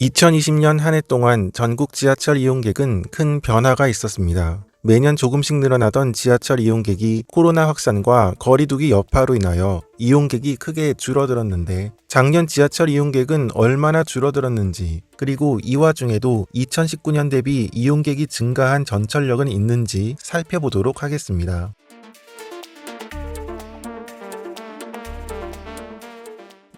2020년 한 해 동안 전국 지하철 이용객은 큰 변화가 있었습니다. 매년 조금씩 늘어나던 지하철 이용객이 코로나 확산과 거리두기 여파로 인하여 이용객이 크게 줄어들었는데 작년 지하철 이용객은 얼마나 줄어들었는지 그리고 이 와중에도 2019년 대비 이용객이 증가한 전철역은 있는지 살펴보도록 하겠습니다.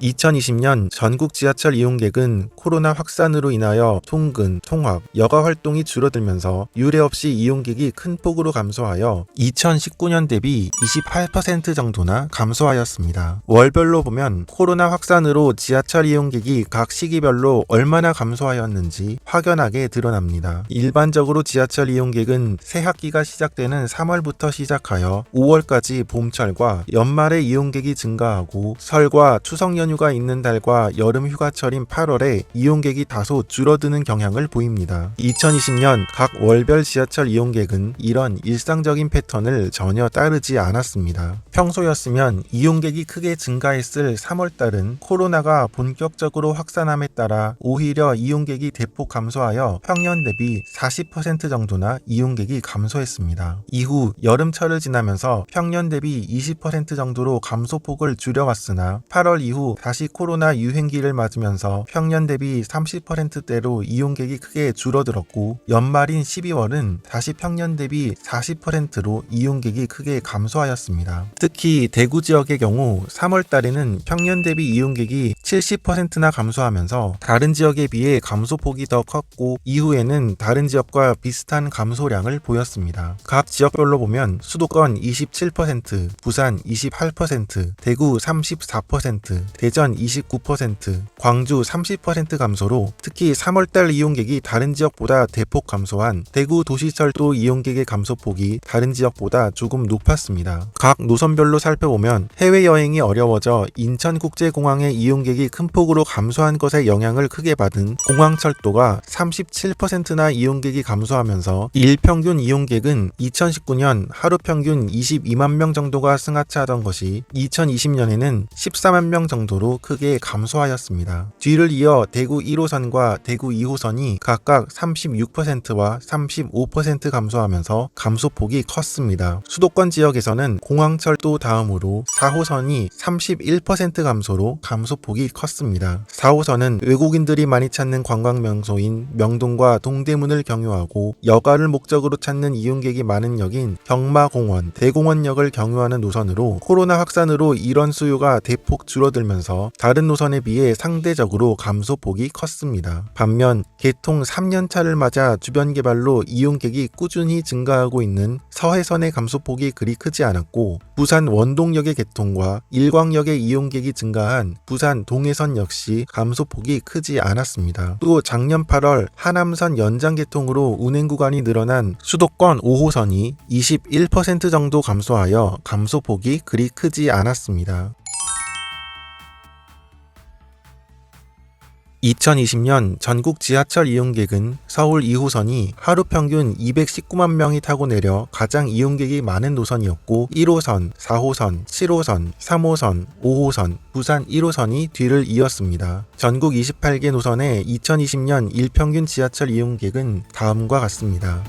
2020년 전국 지하철 이용객은 코로나 확산으로 인하여 통근, 통학, 여가 활동이 줄어들면서 유례 없이 이용객이 큰 폭으로 감소하여 2019년 대비 28% 정도나 감소하였습니다. 월별로 보면 코로나 확산으로 지하철 이용객이 각 시기별로 얼마나 감소하였는지 확연하게 드러납니다. 일반적으로 지하철 이용객은 새 학기가 시작되는 3월부터 시작하여 5월까지 봄철과 연말에 이용객이 증가하고 설과 추석 연 휴가 있는 달과 여름 휴가철인 8월에 이용객이 다소 줄어드는 경향을 보입니다. 2020년 각 월별 지하철 이용객은 이런 일상적인 패턴을 전혀 따르지 않았습니다. 평소였으면 이용객이 크게 증가했을 3월달은 코로나가 본격적으로 확산함에 따라 오히려 이용객이 대폭 감소하여 평년 대비 40% 정도나 이용객이 감소했습니다. 이후 여름철을 지나면서 평년 대비 20% 정도로 감소폭을 줄여왔으나 8월 이후 다시 코로나 유행기를 맞으면서 평년 대비 30%대로 이용객이 크게 줄어들었고 연말인 12월은 다시 평년 대비 40%로 이용객이 크게 감소하였습니다. 특히 대구 지역의 경우 3월 달에는 평년 대비 이용객이 70%나 감소하면서 다른 지역에 비해 감소폭이 더 컸고 이후에는 다른 지역과 비슷한 감소량을 보였습니다. 각 지역별로 보면 수도권 27%, 부산 28%, 대구 34%, 대전 29%, 광주 30% 감소로 특히 3월달 이용객이 다른 지역보다 대폭 감소한 대구 도시철도 이용객의 감소폭이 다른 지역보다 조금 높았습니다. 각 노선별로 살펴보면 해외여행이 어려워져 인천국제공항의 이용객이 큰 폭으로 감소한 것에 영향을 크게 받은 공항철도가 37%나 이용객이 감소하면서 일평균 이용객은 2019년 하루 평균 22만 명 정도가 승하차하던 것이 2020년에는 14만 명 정도 로 크게 감소하였습니다. 뒤를 이어 대구 1호선과 대구 2호선이 각각 36%와 35% 감소하면서 감소폭이 컸습니다. 수도권 지역에서는 공항철도 다음으로 4호선이 31% 감소로 감소폭이 컸습니다. 4호선은 외국인들이 많이 찾는 관광 명소인 명동과 동대문을 경유하고 여가를 목적으로 찾는 이용객이 많은 역인 경마공원, 대공원역을 경유하는 노선으로 코로나 확산으로 이런 수요가 대폭 줄어들면서 다른 노선에 비해 상대적으로 감소폭이 컸습니다. 반면 개통 3년차를 맞아 주변 개발로 이용객이 꾸준히 증가하고 있는 서해선의 감소폭이 그리 크지 않았고 부산 원동역의 개통과 일광역의 이용객이 증가한 부산 동해선 역시 감소폭이 크지 않았습니다. 또 작년 8월 하남선 연장 개통으로 운행 구간이 늘어난 수도권 5호선이 21% 정도 감소하여 감소폭이 그리 크지 않았습니다. 2020년 전국 지하철 이용객은 서울 2호선이 하루 평균 219만 명이 타고 내려 가장 이용객이 많은 노선이었고 1호선, 4호선, 7호선, 3호선, 5호선, 부산 1호선이 뒤를 이었습니다. 전국 28개 노선의 2020년 일평균 지하철 이용객은 다음과 같습니다.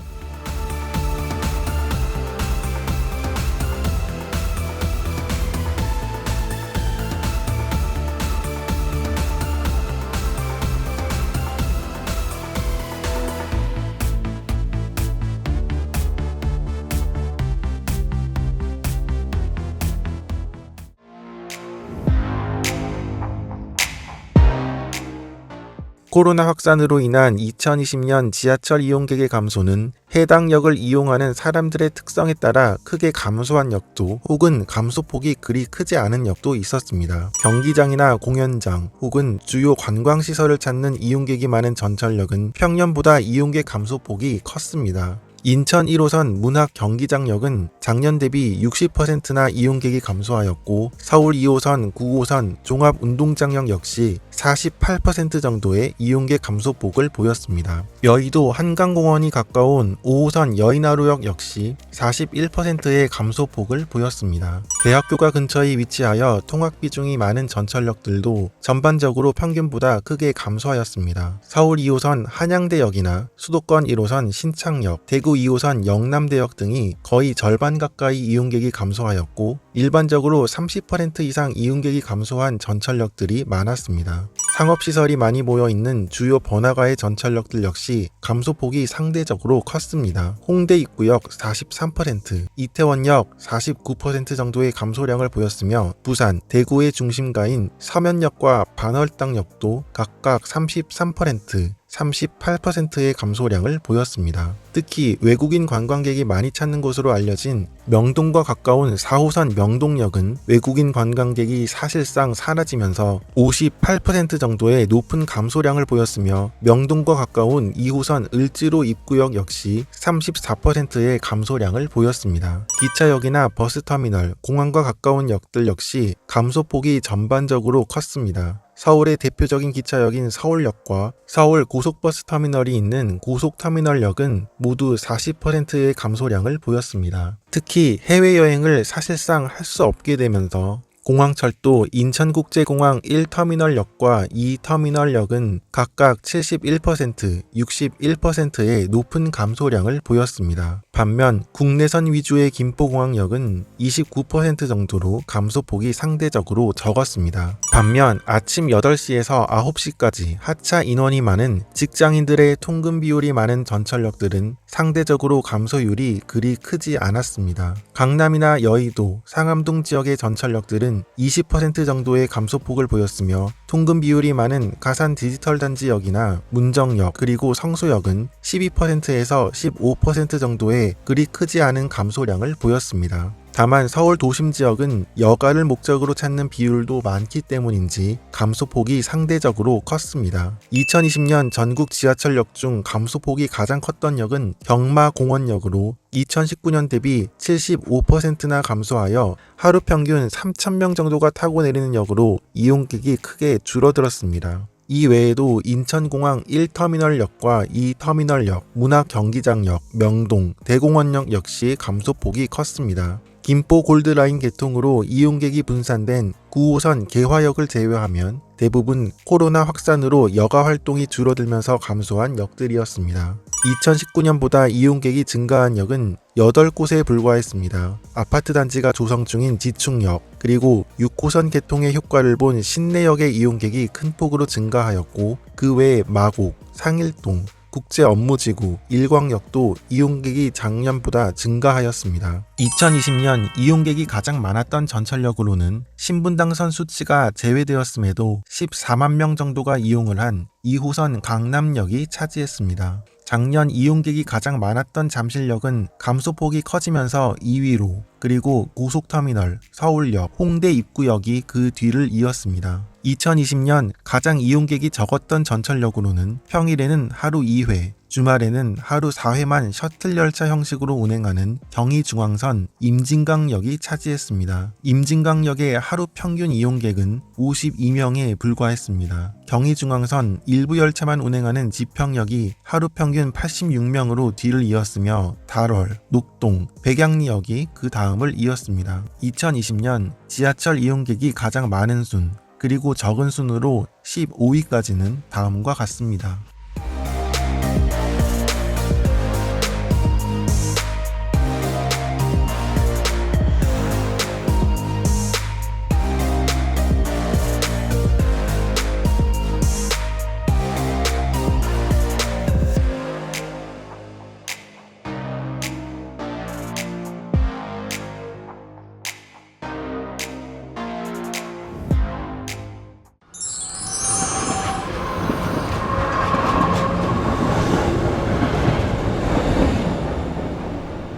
코로나 확산으로 인한 2020년 지하철 이용객의 감소는 해당 역을 이용하는 사람들의 특성에 따라 크게 감소한 역도 혹은 감소폭이 그리 크지 않은 역도 있었습니다. 경기장이나 공연장 혹은 주요 관광시설을 찾는 이용객이 많은 전철역은 평년보다 이용객 감소폭이 컸습니다. 인천 1호선 문학 경기장역은 작년 대비 60%나 이용객이 감소하였고 서울 2호선 9호선 종합운동장역 역시 48% 정도의 이용객 감소폭을 보였습니다. 여의도 한강공원이 가까운 5호선 여의나루역 역시 41%의 감소폭을 보였습니다. 대학교가 근처에 위치하여 통학 비중이 많은 전철역들도 전반적으로 평균보다 크게 감소하였습니다. 서울 2호선 한양대역이나 수도권 1호선 신창역, 대구 2호선 영남대역 등이 거의 절반 가까이 이용객이 감소하였고 일반적으로 30% 이상 이용객이 감소한 전철역들이 많았습니다. 상업시설이 많이 모여 있는 주요 번화가의 전철역들 역시 감소폭이 상대적으로 컸습니다. 홍대 입구역 43%, 이태원역 49% 정도의 감소량을 보였으며 부산, 대구의 중심가인 서면역과 반월당역도 각각 33%, 38%의 감소량을 보였습니다. 특히 외국인 관광객이 많이 찾는 곳으로 알려진 명동과 가까운 4호선 명동역은 외국인 관광객이 사실상 사라지면서 58% 정도의 높은 감소량을 보였으며 명동과 가까운 2호선 을지로 입구역 역시 34%의 감소량을 보였습니다. 기차역이나 버스터미널, 공항과 가까운 역들 역시 감소폭이 전반적으로 컸습니다. 서울의 대표적인 기차역인 서울역과 서울 고속버스 터미널이 있는 고속터미널역은 모두 40%의 감소량을 보였습니다. 특히 해외여행을 사실상 할 수 없게 되면서 공항철도 인천국제공항 1터미널역과 2터미널역은 각각 71%, 61%의 높은 감소량을 보였습니다. 반면 국내선 위주의 김포공항역은 29% 정도로 감소폭이 상대적으로 적었습니다. 반면 아침 8시에서 9시까지 하차 인원이 많은 직장인들의 통근 비율이 많은 전철역들은 상대적으로 감소율이 그리 크지 않았습니다. 강남이나 여의도, 상암동 지역의 전철역들은 20% 정도의 감소폭을 보였으며 통근 비율이 많은 가산 디지털 단지역이나 문정역 그리고 성수역은 12%에서 15% 정도의 그리 크지 않은 감소량을 보였습니다. 다만 서울 도심 지역은 여가를 목적으로 찾는 비율도 많기 때문인지 감소폭이 상대적으로 컸습니다. 2020년 전국 지하철역 중 감소폭이 가장 컸던 역은 경마공원역으로 2019년 대비 75%나 감소하여 하루 평균 3,000명 정도가 타고 내리는 역으로 이용객이 크게 줄어들었습니다. 이 외에도 인천공항 1터미널역과 2터미널역, 문화경기장역, 명동, 대공원역 역시 감소폭이 컸습니다. 김포 골드라인 개통으로 이용객이 분산된 9호선 개화역을 제외하면 대부분 코로나 확산으로 여가 활동이 줄어들면서 감소한 역들이었습니다. 2019년보다 이용객이 증가한 역은 8곳에 불과했습니다. 아파트 단지가 조성 중인 지충역, 그리고 6호선 개통의 효과를 본 신내역의 이용객이 큰 폭으로 증가하였고, 그 외에 마곡, 상일동, 국제 업무지구, 일광역도 이용객이 작년보다 증가하였습니다. 2020년 이용객이 가장 많았던 전철역으로는 신분당선 수치가 제외되었음에도 14만 명 정도가 이용을 한 2호선 강남역이 차지했습니다. 작년 이용객이 가장 많았던 잠실역은 감소폭이 커지면서 2위로 그리고 고속터미널, 서울역, 홍대 입구역이 그 뒤를 이었습니다. 2020년 가장 이용객이 적었던 전철역으로는 평일에는 하루 2회, 주말에는 하루 4회만 셔틀 열차 형식으로 운행하는 경의중앙선 임진강역이 차지했습니다. 임진강역의 하루 평균 이용객은 52명에 불과했습니다. 경의중앙선 일부 열차만 운행하는 지평역이 하루 평균 86명으로 뒤를 이었으며 달월, 녹동, 백양리역이 그 다음을 이었습니다. 2020년 지하철 이용객이 가장 많은 순, 그리고 적은 순으로 15위까지는 다음과 같습니다.